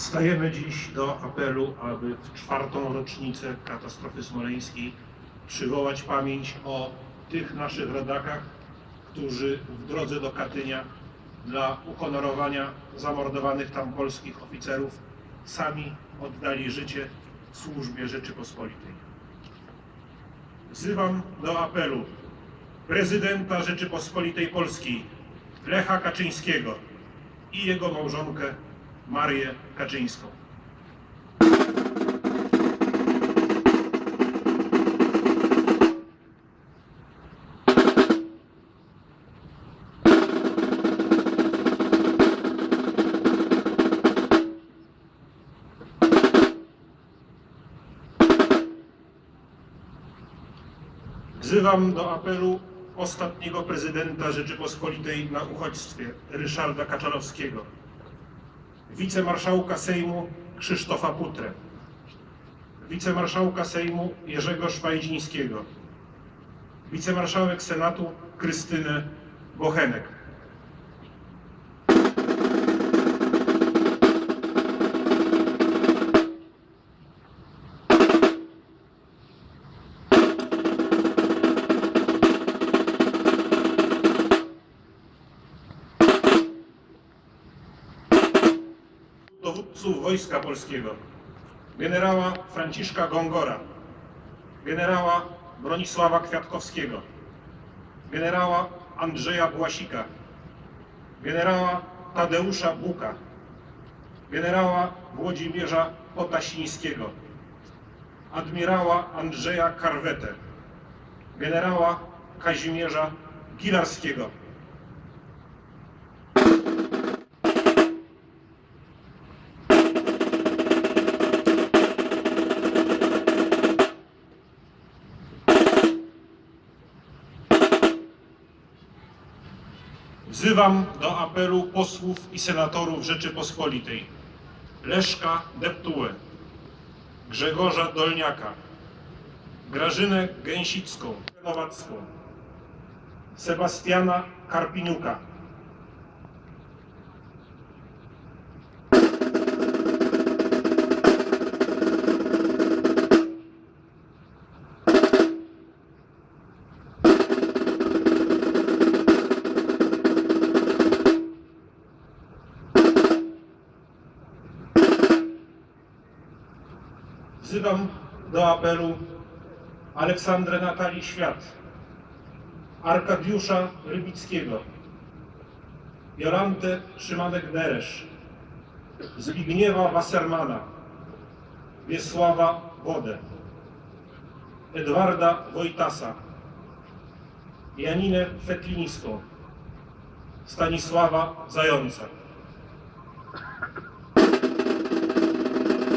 Wstajemy dziś do apelu, aby w czwartą rocznicę katastrofy smoleńskiej przywołać pamięć o tych naszych rodakach, którzy w drodze do Katynia dla uhonorowania zamordowanych tam polskich oficerów sami oddali życie w służbie Rzeczypospolitej. Wzywam do apelu prezydenta Rzeczypospolitej Polskiej Lecha Kaczyńskiego i jego małżonkę Marię Kaczyńską. Wzywam do apelu ostatniego prezydenta Rzeczypospolitej na uchodźstwie, Ryszarda Kaczorowskiego, wicemarszałka Sejmu Krzysztofa Putrę, wicemarszałka Sejmu Jerzego Szwajdzińskiego, wicemarszałek Senatu Krystynę Bochenek. Dowódców Wojska Polskiego, generała Franciszka Gongora, generała Bronisława Kwiatkowskiego, generała Andrzeja Błasika, generała Tadeusza Buka, generała Włodzimierza Potasińskiego, admirała Andrzeja Karwetę, generała Kazimierza Gilarskiego, Wzywam do apelu posłów i senatorów Rzeczypospolitej. Leszka Deptułę, Grzegorza Dolniaka, Grażynę Gęsicką, Nowacką, Sebastiana Karpiniuka, Wzywam do apelu Aleksandrę Natalii Świat, Arkadiusza Rybickiego, Jolantę Szymanek-Deresz, Zbigniewa Wassermana, Wiesława Wodę, Edwarda Wojtasa, Janinę Fetlińską, Stanisława Zająca.